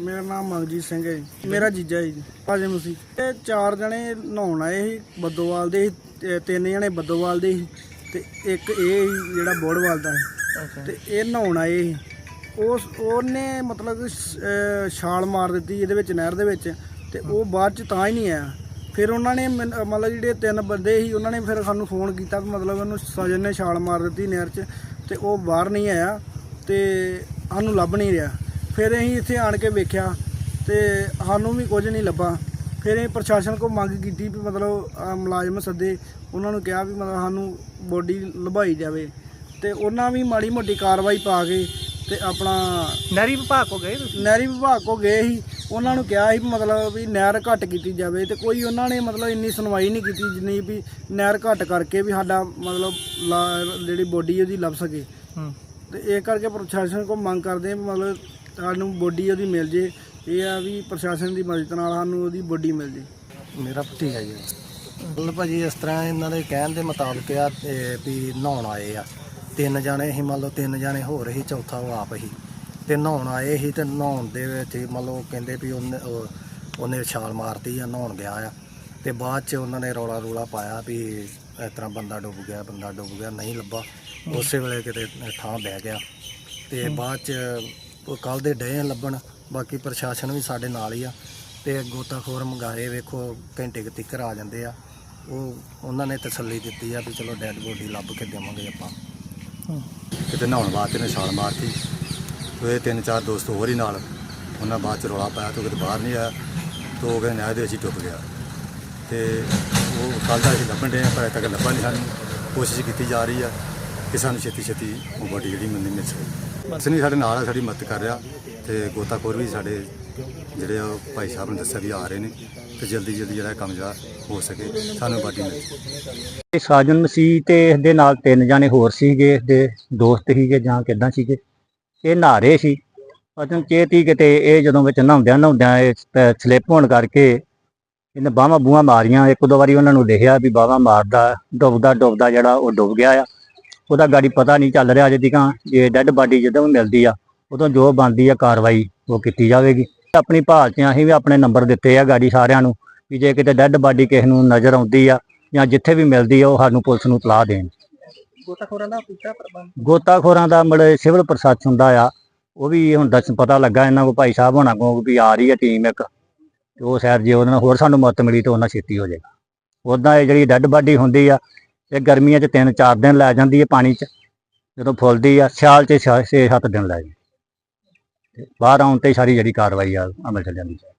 ਮੇਰਾ ਨਾਮ ਮਨਜੀਤ ਸਿੰਘ ਹੈ ਜੀ। ਮੇਰਾ ਜੀਜਾ ਜੀ। ਭਾਜੇ ਮਸੀ ਇਹ ਚਾਰ ਜਣੇ ਨਹਾਉਣ ਆਏ ਸੀ ਬੱਦੋਵਾਲ ਦੇ ਸੀ, ਤੇ ਤਿੰਨ ਜਣੇ ਬੱਦੋਵਾਲ ਦੇ ਸੀ ਤੇ ਇੱਕ ਇਹ ਸੀ ਜਿਹੜਾ ਬੋੜਵਾਲ ਦਾ ਸੀ। ਤੇ ਇਹ ਨਹਾਉਣ ਆਏ ਸੀ। ਉਸ ਉਹਨੇ ਮਤਲਬ ਕਿ ਸ- ਅਹ ਛਾਲ ਮਾਰ ਦਿੱਤੀ ਇਹਦੇ ਵਿੱਚ ਨਹਿਰ ਦੇ ਵਿੱਚ ਤੇ ਉਹ ਬਾਅਦ ਚ ਤਾਂ ਹੀ ਨਹੀਂ ਆਇਆ। ਫਿਰ ਉਹਨਾਂ ਨੇ ਮੈਨ- ਅਹ ਮਤਲਬ ਜਿਹੜੇ ਤਿੰਨ ਬੰਦੇ ਸੀ ਉਹਨਾਂ ਨੇ ਫਿਰ ਸਾਨੂੰ ਫੋਨ ਕੀਤਾ ਵੀ ਮਤਲਬ ਉਹਨੂੰ ਸਜਨ ਨੇ ਛਾਲ ਮਾਰ ਦਿੱਤੀ ਨਹਿਰ 'ਚ ਤੇ ਉਹ ਬਾਹਰ ਨਹੀਂ ਆਇਆ ਤੇ ਸਾਨੂੰ ਲੱਭ ਨਹੀਂ ਰਿਹਾ। ਫਿਰ ਅਸੀਂ ਇੱਥੇ ਆਣ ਕੇ ਵੇਖਿਆ ਤੇ ਸਾਨੂੰ ਵੀ ਕੁਝ ਨਹੀਂ ਲੱਭਾ। ਫਿਰ ਅਸੀਂ ਪ੍ਰਸ਼ਾਸਨ ਕੋਲ ਮੰਗ ਕੀਤੀ ਵੀ ਮਤਲਬ ਮੁਲਾਜ਼ਮ ਸੱਦੇ। ਉਹਨਾਂ ਨੂੰ ਕਿਹਾ ਵੀ ਮਤਲਬ ਸਾਨੂੰ ਬੋਡੀ ਲਭਾਈ ਜਾਵੇ। ਤੇ ਉਹਨਾਂ ਵੀ ਮਾੜੀ ਮੋਟੀ ਕਾਰਵਾਈ ਪਾ ਕੇ ਤੇ ਆਪਣਾ ਨਹਿਰੀ ਵਿਭਾਗ ਕੋ ਗਏ ਤੁਸੀਂ? ਨਹਿਰੀ ਵਿਭਾਗ ਕੋ ਗਏ ਸੀ। ਉਹਨਾਂ ਨੂੰ ਕਿਹਾ ਸੀ ਵੀ ਮਤਲਬ ਵੀ ਨਹਿਰ ਘੱਟ ਕੀਤੀ ਜਾਵੇ ਤੇ ਕੋਈ ਉਹਨਾਂ ਨੇ ਮਤਲਬ ਇੰਨੀ ਸੁਣਵਾਈ ਨਹੀਂ ਕੀਤੀ ਜਿੰਨੀ ਵੀ ਨਹਿਰ ਘੱਟ ਕਰਕੇ ਵੀ ਸਾਡਾ ਮਤਲਬ ਲਾ- ਜਿਹੜੀ ਬੋਡੀ ਉਹਦੀ ਲੱਭ ਸਕੇ। ਹੂੰ। ਤੇ ਇਹ ਕਰਕੇ ਪ੍ਰਸ਼ਾਸਨ ਕੋ ਮੰਗ ਕਰਦੇ ਆ ਵੀ ਮਤਲਬ ਸਾਨੂੰ ਬੋਡੀ ਉਹਦੀ ਮਿਲ ਜੇ, ਇਹ ਆ ਵੀ ਪ੍ਰਸ਼ਾਸਨ ਦੀ ਮਦਦ ਨਾਲ ਸਾਨੂੰ ਉਹਦੀ ਬੋਡੀ ਮਿਲ ਜੇ। ਮੇਰਾ ਭਤੀਜਾ ਜੀ। ਮਤਲਬ ਭਾਜੀ ਇਸ ਤਰ੍ਹਾਂ ਇਹਨਾਂ ਦੇ ਕਹਿਣ ਦੇ ਮੁਤਾਬਕ ਆ, ਤੇ ਵੀ ਨਹਾਉਣ ਆਏ ਆ। ਤਿੰਨ ਜਾਣੇ ਸੀ, ਮੰਨ ਲਓ ਤਿੰਨ ਜਾਣੇ ਹੋਰ ਸੀ, ਚੌਥਾ ਉਹ ਆਪ ਸੀ। ਤੇ ਨਹਾਉਣ ਆਏ ਸੀ ਤੇ ਨਹਾਉਣ ਦੇ ਵਿੱਚ ਹੀ ਮੰਨ ਲਓ ਕਹਿੰਦੇ ਵੀ ਉਹਨੇ ਉਹਨੇ ਛਾਲ ਮਾਰਤੀ ਆ, ਨਹਾਉਣ ਗਿਆ ਆ। ਤੇ ਬਾਅਦ ਚ ਉਹਨਾਂ ਨੇ ਰੌਲਾ ਰੂਲਾ ਪਾਇਆ ਵੀ ਇਸ ਤਰ੍ਹਾਂ ਬੰਦਾ ਡੁੱਬ ਗਿਆ, ਬੰਦਾ ਡੁੱਬ ਗਿਆ, ਨਹੀਂ ਲੱਭਾ। ਉਸੇ ਵੇਲੇ ਕਿਤੇ ਥਾਂ ਬਹਿ ਗਿਆ। ਤੇ ਬਾਅਦ ਚ ਉਹ ਕੱਲ ਦੇ ਡਏ ਆ ਲੱਭਣ, ਬਾਕੀ ਪ੍ਰਸ਼ਾਸਨ ਵੀ ਸਾਡੇ ਨਾਲ ਹੀ ਆ ਤੇ ਗੋਤਾਖੋਰ ਮੰਗਾਏ, ਵੇਖੋ ਘੰਟੇ ਕੁ ਤੀਕਰ ਆ ਜਾਂਦੇ ਆ। ਉਹ, ਉਹਨਾਂ ਨੇ ਤਸੱਲੀ ਦਿੱਤੀ ਆ ਵੀ ਚਲੋ ਡੈੱਡ ਬੋਡੀ ਲੱਭ ਕੇ ਦੇਵਾਂਗੇ ਆਪਾਂ। ਕਿਤੇ ਨਹਾਉਣ ਵਾਸਤੇ ਨੇ ਛਾਲ ਮਾਰਤੀ। ਤੇ ਤਿੰਨ ਚਾਰ ਦੋਸਤ ਹੋਰ ਹੀ ਨਾਲ, ਉਹਨਾਂ ਬਾਅਦ ਚ ਰੌਲਾ ਪਾਇਆ ਤੇ ਉਹ ਕਿਤੇ ਬਾਹਰ ਨਹੀਂ ਆਇਆ, ਤੇ ਉਹ ਕਹਿੰਦੇ ਨਹਿਰ ਦੇ ਵਿੱਚ ਡੁੱਬ ਗਿਆ। ਤੇ ਉਹ ਕੱਲ੍ਹ ਦਾ ਅਸੀਂ ਲੱਭਣ ਦੇ ਪਰ ਅਜੇ ਤੱਕ ਲੱਭਾ ਨਹੀਂ ਸਾਨੂੰ। ਕੋਸ਼ਿਸ਼ ਕੀਤੀ ਜਾ ਰਹੀ ਆ ਕਿ ਸਾਨੂੰ ਛੇਤੀ ਛੇਤੀ ਉਹ ਬੋਡੀ ਜਿਹੜੀ ਮਿਲਣੀ ਮਿਲ ਸਕੇ। ਬਸ ਨਹੀਂ ਸਾਡੇ ਨਾਲ ਆ, ਸਾਡੀ ਮਦਦ ਕਰ ਰਿਹਾ ਤੇ ਗੋਤਾਖੋਰ ਵੀ ਸਾਡੇ ਜਿਹੜੇ ਆ, ਭਾਈ ਸਾਹਿਬ ਨੇ ਦੱਸਿਆ ਵੀ ਆ ਰਹੇ ਨੇ ਤੇ ਜਲਦੀ ਜਲਦੀ ਜਿਹੜਾ ਕੰਮ ਜਿਹੜਾ ਹੋ ਸਕੇ, ਸਾਨੂੰ ਬਾਡੀ ਮਿਲ। ਸਾਜਨ ਮਸੀਹ ਤੇ ਇਸ ਨਾਲ ਤਿੰਨ ਜਾਣੇ ਹੋਰ ਸੀਗੇ ਇਸ ਦੋਸਤ ਸੀਗੇ ਜਾਂ ਕਿੱਦਾਂ ਸੀਗੇ? ਇਹ ਨਹਾਰੇ ਸੀ। ਅਚਨ ਚੇਤੀ ਕਿਤੇ ਇਹ ਜਦੋਂ ਵਿੱਚ ਨਹਾਉਂਦਿਆਂ ਨਹਾਉਂਦਿਆਂ ਇਹ ਸਲਿੱਪ ਹੋਣ ਕਰਕੇ ਇਹਨੇ ਬਾਹਾਂ ਬੂਹਾਂ ਮਾਰੀਆਂ। ਇੱਕ ਦੋ ਵਾਰੀ ਉਹਨਾਂ ਨੂੰ ਦੇਖਿਆ ਵੀ ਬਾਹਾਂ ਮਾਰਦਾ, ਡੁੱਬਦਾ ਡੁੱਬਦਾ ਜਿਹੜਾ ਉਹ ਡੁੱਬ ਗਿਆ ਆ। ਉਹਦਾ ਗਾੜੀ ਪਤਾ ਨਹੀਂ ਚੱਲ ਰਿਹਾ ਅਜੇ ਤੀਕਾਂ ਜੇ ਡੈੱਡ ਬਾਡੀ ਜਦੋਂ ਵੀ ਮਿਲਦੀ ਆ ਉਦੋਂ ਜੋ ਬਣਦੀ ਆ ਕਾਰਵਾਈ ਉਹ ਕੀਤੀ ਜਾਵੇਗੀ। ਆਪਣੀ ਭਾਲ 'ਚ ਅਸੀਂ ਵੀ ਆਪਣੇ ਨੰਬਰ ਦਿੱਤੇ ਆ ਗਾੜੀ ਸਾਰਿਆਂ ਨੂੰ ਵੀ ਜੇ ਕਿਤੇ ਡੈੱਡ ਬਾਡੀ ਕਿਸੇ ਨੂੰ ਨਜ਼ਰ ਆਉਂਦੀ ਆ ਜਾਂ ਜਿੱਥੇ ਵੀ ਮਿਲਦੀ ਆ ਉਹ ਸਾਨੂੰ ਪੁਲਿਸ ਨੂੰ ਤਲਾਹ ਦੇਣ। ਗੋਤਾਖੋਰਾਂ ਦਾ ਕੀਤਾ ਪ੍ਰਬੰਧ? ਗੋਤਾਖੋਰਾਂ ਦਾ ਮੜੇ ਸਿਵਲ ਪ੍ਰਸ਼ਾਸਨ ਦਾ ਆ ਉਹ ਵੀ ਹੁਣ ਦੱਸ ਪਤਾ ਲੱਗਾ ਇਹਨਾਂ ਕੋ ਭਾਈ ਸਾਹਿਬ ਹੋਣਾ ਕੋ ਵੀ ਆ ਰਹੀ ਹੈ ਟੀਮ ਇੱਕ ਤੇ ਉਹ ਸ਼ਾਇਦ ਜੇ ਉਹਨਾਂ ਨਾਲ ਹੋਰ ਸਾਨੂੰ ਮਦਦ ਮਿਲੀ ਤਾਂ ਉਹਨਾਂ ਛੇਤੀ ਹੋ ਜਾਏਗਾ। ਉਦਾਂ ਇਹ ਜਿਹੜੀ ਡੈੱਡ ਬਾਡੀ ਹੁੰਦੀ ਆ ਇਹ ਗਰਮੀਆਂ 'ਚ 3-4 ਦਿਨ ਲੈ ਜਾਂਦੀ ਹੈ ਪਾਣੀ 'ਚ, ਜਦੋਂ ਫੁੱਲਦੀ ਆ, ਸਿਆਲ 'ਚ 6-7 ਦਿਨ ਲੈ ਜਾਂਦੀ ਤੇ ਬਾਹਰ ਆਉਣ ਤੇ ਸਾਰੀ ਜਿਹੜੀ ਕਾਰਵਾਈ ਆ, ਅਮਲ ਚ ਜਾਂਦੀ ਹੈ